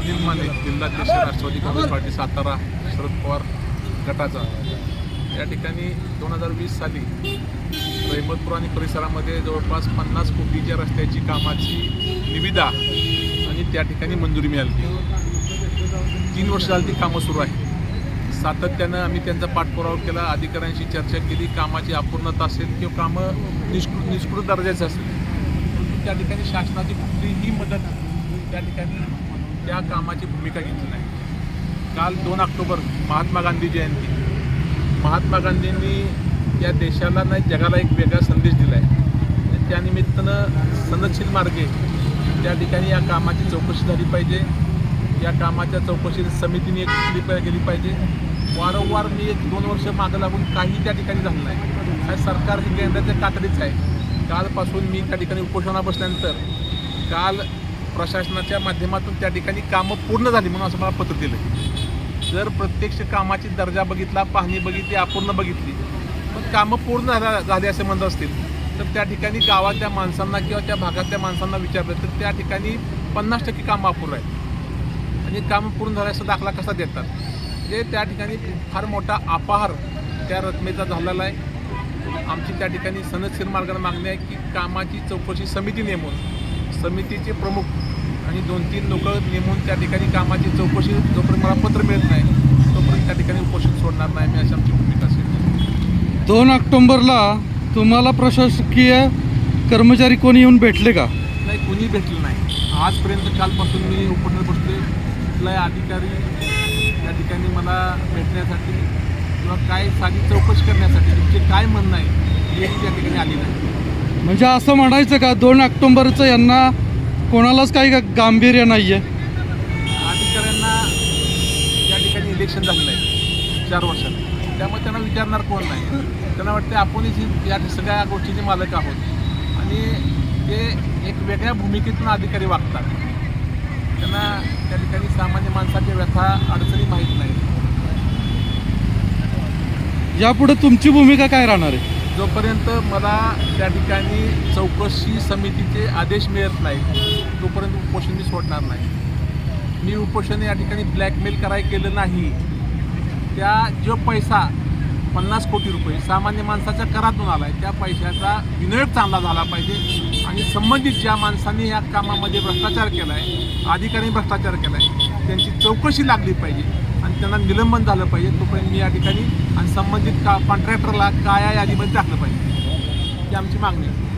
सुनील माने जिल्हाध्यक्ष राष्ट्रवादी काँग्रेस पार्टी सातारा शरद पवार गटाचा. या ठिकाणी दोन हजार वीस साली अहमदपूर आणि परिसरामध्ये जवळपास पन्नास कोटीच्या रस्त्याची कामाची निविदा आणि त्या ठिकाणी मंजुरी मिळाली. तीन वर्ष झाली ती कामं सुरू आहे सातत्यानं आम्ही त्यांचा पाठपुरावा केला अधिकाऱ्यांशी चर्चा केली कामाची अपूर्णता असेल किंवा कामं निष्कृत निष्कृत दर्जाचं असेल. परंतु त्या ठिकाणी शासनाची कुठलीही मदत त्या ठिकाणी त्या कामाची भूमिका घेतली नाही. काल दोन ऑक्टोबर महात्मा गांधी जयंती. महात्मा गांधींनी या देशाला नाही जगाला एक वेगळा संदेश दिला आहे त्यानिमित्तानं सनदशील मार्गे त्या ठिकाणी या कामाची चौकशी झाली पाहिजे. या कामाच्या चौकशी समितीने एक केली गेली पाहिजे. वारंवार मी एक दोन वर्ष मागं लागून काही त्या ठिकाणी झालं नाही. सरकार हे केंद्राच्या कातडीच आहे. कालपासून मी त्या ठिकाणी उपोषणा बसल्यानंतर काल प्रशासनाच्या माध्यमातून त्या ठिकाणी कामं पूर्ण झाली म्हणून असं मला पत्र दिलं जर प्रत्यक्ष कामाची दर्जा बघितला पाहणी बघितली अपूर्ण बघितली पण कामं पूर्ण झाली असे म्हणत असतील तर त्या ठिकाणी गावातल्या माणसांना किंवा त्या भागातल्या माणसांना विचारलं तर त्या ठिकाणी पन्नास टक्के कामं अपूर्ण आहेत. आणि कामं पूर्ण झाल्याचा दाखला कसा देतात? म्हणजे त्या ठिकाणी फार मोठा अपहार त्या रकमेचा झालेला आहे. आमची त्या ठिकाणी सनदशीर मार्गाने मागणी आहे की कामाची चौकशी समिती नेमून समितीचे प्रमुख आणि दोन तीन लोक नेमून त्या ठिकाणी कामाची चौकशी जोपर्यंत मला पत्र मिळत नाही तोपर्यंत त्या ठिकाणी उपोषण सोडणार नाही मी अशी आमची भूमिका असेल. दोन ऑक्टोंबरला तुम्हाला प्रशासकीय कर्मचारी कोणी येऊन भेटले का? नाही कुणी भेटलं नाही. आजपर्यंत कालपासून मी उपोषण बसले कुठलाही अधिकारी त्या ठिकाणी मला भेटण्यासाठी किंवा काय साधी चौकशी करण्यासाठी तुमचे काय म्हणणं आहे हे त्या ठिकाणी आली नाही. म्हणजे असं म्हणायचं का दोन ऑक्टोंबरचं यांना कोणालाच काही गांभीर्य नाही आहे अधिकाऱ्यांना त्या ठिकाणी इलेक्शन झालेलं आहे चार वर्षात त्यामुळे त्यांना विचारणार कोण नाही. त्यांना वाटते आपणच या सगळ्या गोष्टीचे मालक आहोत. आणि ते एक वेगळ्या भूमिकेतून अधिकारी वागतात. त्यांना त्या ठिकाणी सामान्य माणसाच्या व्यथा अडचणी माहीत नाही यापुढे तुमची भूमिका काय राहणार आहे? जोपर्यंत मला त्या ठिकाणी चौकशी समितीचे आदेश मिळत नाही तोपर्यंत उपोषण मी सोडणार नाही. मी उपोषण या ठिकाणी ब्लॅकमेल कराय केलं नाही. त्या जो पैसा पन्नास कोटी रुपये सामान्य माणसाच्या करातून आला आहे त्या पैशाचा विनियोग चांगला झाला पाहिजे आणि संबंधित ज्या माणसांनी या कामामध्ये भ्रष्टाचार केला आहे अधिकाऱ्यांनी भ्रष्टाचार केला आहे त्यांची चौकशी लागली पाहिजे. आणि त्यांना निलंबन झालं पाहिजे. तोपर्यंत मी या ठिकाणी आणि संबंधित का कॉन्ट्रॅक्टरला काया यादीमध्ये टाकलं पाहिजे. ही आमची मागणी आहे.